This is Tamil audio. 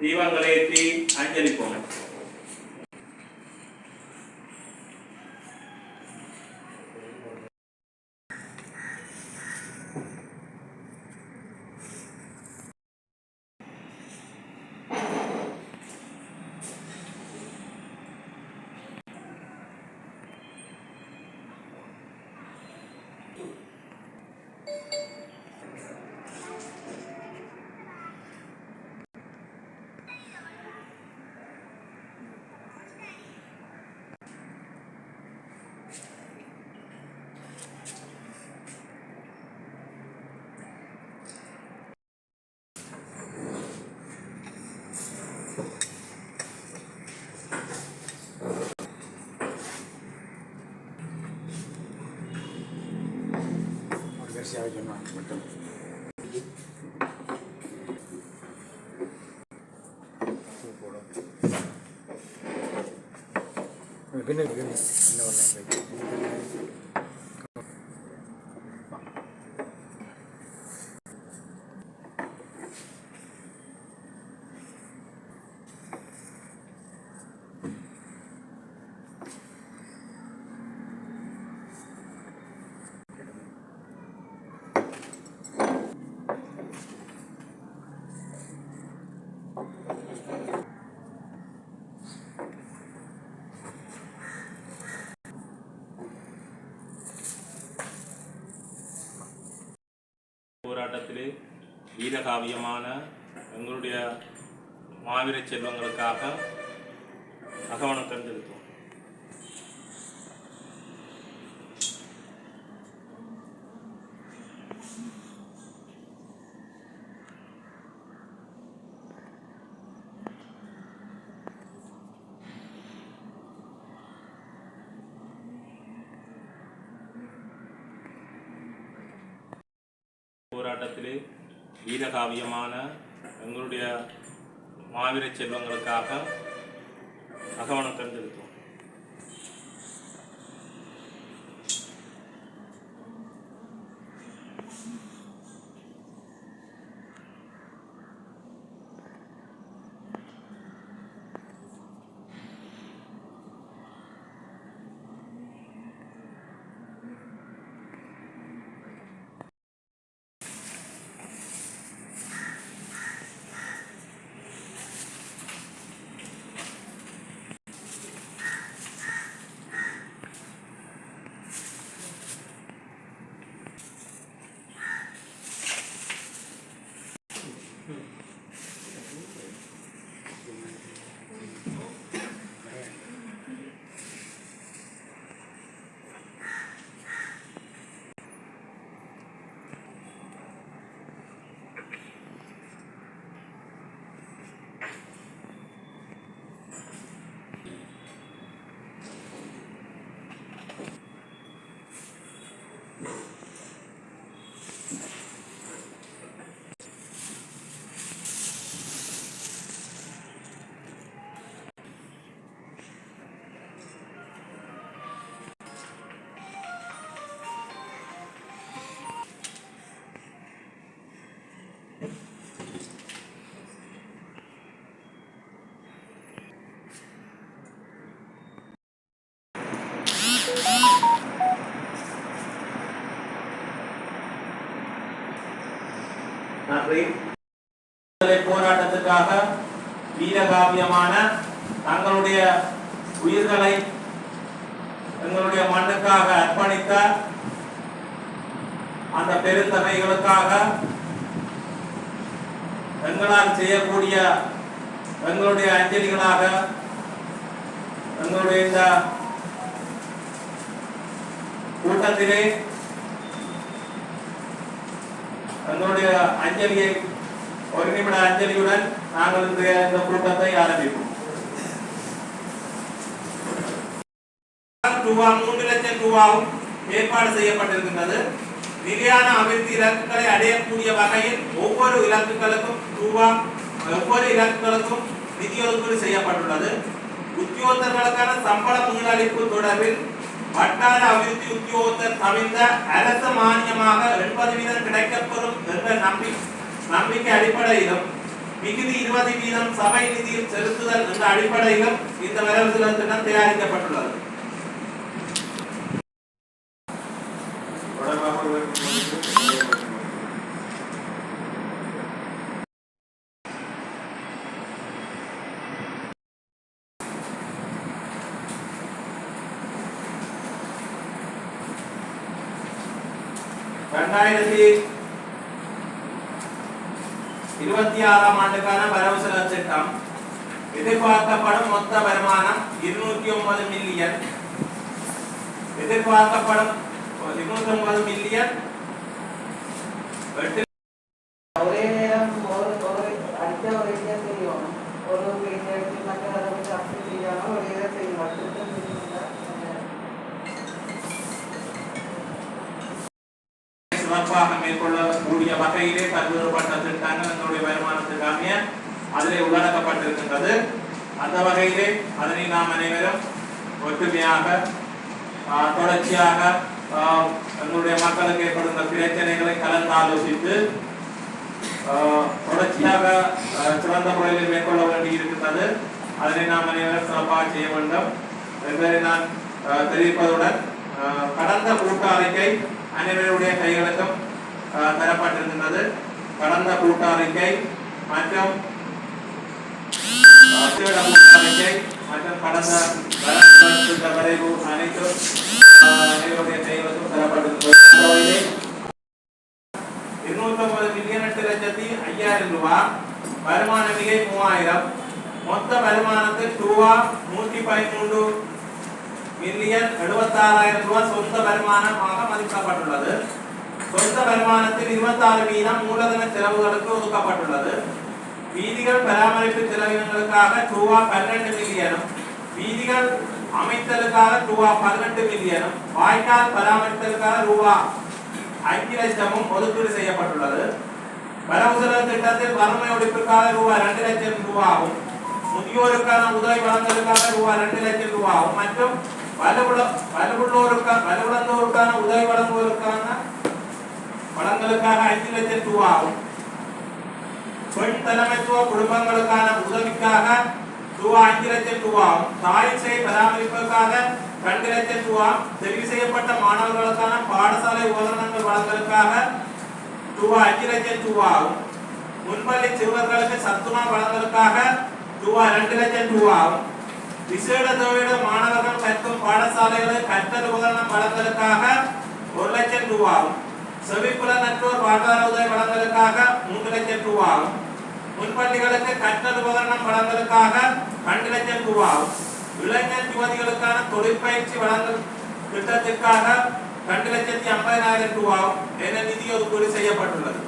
தீபங்களேற்றி அஞ்சலிப்போம் ஒரு si alguien más. Depende de lo que viene. போராட்டத்திலே வீரகாவியமான எங்களுடைய மாவீர செல்வங்களுக்காக அகவணக்கம் செலுத்துவோம் போராட்டத்திலே வீரகாவியமான எங்களுடைய மாவீர செல்வங்களுக்காக அகவணக்கம் தந்திருக்கோம் நன்றி போராட்டத்துக்காக வீரகாவியமான தங்களுடைய உயிர்களை எங்களுடைய மண்ணுக்காக அர்ப்பணித்த அந்த பெருந்தகைகளுக்காக எங்களால் செய்யக்கூடிய எங்களுடைய அஞ்சலிகளாக எங்களுடைய இந்த கூட்டத்திலே எங்களுடைய அஞ்சலியை ஒரு நிமிட அஞ்சலியுடன் நாங்கள் இன்றைய இந்த கூட்டத்தை ஆரம்பிப்போம். ரூபா மூன்று லட்சம் ரூபாவும் ஏற்பாடு செய்யப்பட்டிருக்கின்றது. நிலையான அபிவிருத்தி இலக்குகளை அடையக்கூடிய வகையில் ஒவ்வொரு இலக்குகளுக்கும் ரூபா ஒவ்வொரு இலக்குகளுக்கும் நிதி ஒதுக்கீடு செய்யப்பட்டுள்ளது. உத்தியோகத்தர்களுக்கான சம்பள முதலளிப்பு தொடர்பில் வட்டார அபிவிருத்தி உத்தியோகத்தர் தவிர்த்த அரச மானியமாக எண்பது வீதம் கிடைக்கப்பெறும் என்ற நம்பி நம்பிக்கை அடிப்படையிலும் மிகுதி இருபது வீதம் சபை நிதியில் செலுத்துதல் என்ற அடிப்படையிலும் இந்த வரவு செலவு திட்டம் தயாரிக்கப்பட்டுள்ளது தொடர்பாக ஒரு ரெண்டாயிரத்தி இருபத்தி ஆறாம் ஆண்டுக்கான வரவு செலவு திட்டம் எதிர்பார்க்கப்படும் மொத்த வருமானம் இருநூத்தி ஒன்பது மில்லியன். எதிர்பார்க்கப்படும் இருநூத்தி ஒன்பது மில்லியன். சிறப்பாக மேற்கொள்ளக்கூடிய வகையிலே பல்வேறுபட்ட திட்டங்கள் எங்களுடைய வருமானத்துக்காக அதிலே உள்ளடக்கப்பட்டிருக்கின்றது. அந்த வகையிலே அதனை நாம் அனைவரும் ஒற்றுமையாக ஆஹ், தொடர்ச்சியாக ஆஹ், எங்களுடைய மக்களுக்கு ஏற்படுகின்ற பிரச்சனைகளை கலந்தாலோசித்து ஆஹ், தொடர்ச்சியாக ஆஹ், சிறந்த முறையில் மேற்கொள்ள வேண்டி இருக்கின்றது அதனை நாம் அனைவரும் சிறப்பாக செய்ய வேண்டும். என்பதை நான் தெரிவிப்பதுடன் கடந்த கூட்ட அறிக்கை அனைவருடைய கைகளுக்கும் தரப்பட்டிருக்கின்றது. கடந்த கூட்ட அறிக்கை மற்றும் அத்தியோட மற்றும் கடந்த வரைவு அனைத்தும் அனைவருடைய கைகளுக்கும் தரப்பட்டிருக்கிறது இருநூத்தி ஒன்பது மில்லியன் எட்டு லட்சத்தி ஐயாயிரம் ரூபாய் வருமான மிகை மூவாயிரம். மொத்த வருமானத்தில் ரூபா நூற்றி பதிமூன்று மில்லியன் எழுபத்தாறாயிரம் ரூபாய் சொந்த வருமானமாக மதிப்பிடப்பட்டுள்ளது சொந்த வருமானத்தில் இருபத்தாறு வீதம் மூலதன செலவுகளுக்கு ஒதுக்கப்பட்டுள்ளது. வீதிகள் பராமரிப்பு செலவினங்களுக்காக ரூபா பன்னெண்டு மில்லியனும் வீதிகள் அமைத்தலுக்காக ரூபா பதினெட்டு மில்லியனும் வாய்க்கால் பராமரித்தலுக்காக ரூபா ஐந்து லட்சமும் ஒதுக்கீடு செய்யப்பட்டுள்ளது. வரவு செலவு திட்டத்தில் வறுமை ஒழிப்புக்காக ரூபாய் ரெண்டு லட்சம் ரூபாவும் முதியோருக்கான உதவி வழங்கலுக்காக ரூபாய் ரெண்டு லட்சம் ரூபாவும் மற்றும் வலுவுள்ள வலுவுள்ளோருக்கா வலுவிழந்தோருக்கான உதவி வழங்குவதற்கான வளங்களுக்காக ஐந்து லட்சம் ரூபாவும் பெண் தலைமைத்துவ குடும்பங்களுக்கான உதவிக்காக ரூபா அஞ்சு லட்சம் ரூபாயும் தாய்சை பராமரிப்புக்காக ரெண்டு லட்சம் ரூபா தெரிவு செய்யப்பட்ட மாணவர்களுக்கான பாடசாலை உபகரணங்கள் வழங்கலுக்காக ரூபா அஞ்சு லட்சம் ரூபாயும் முன்பள்ளி சிறுவர்களுக்கு சத்துணா வழங்கலுக்காக ரூபா ரெண்டு லட்சம் ரூபாயும் விசேட தொழில மாணவர்கள் கற்கும் பாடசாலைகளை கற்றல் உபகரணம் வழங்கலுக்காக ஒரு லட்சம் ரூபாயும் செவிப்புலனற்றோர் வாழ்வார உதவி வழங்கலுக்காக மூன்று லட்சம் ரூபாயும் முன்பள்ளிகளுக்கு கற்றல் உபகரணம் வழங்கலுக்காக ரெண்டு லட்சம் ரூபாயும் இளைஞர் யுவதிகளுக்கான தொழிற்பயிற்சி வழங்கல் திட்டத்திற்காக ரெண்டு லட்சத்தி ஐம்பதாயிரம் ரூபாயும் என நிதி ஒதுக்கீடு செய்யப்பட்டுள்ளது.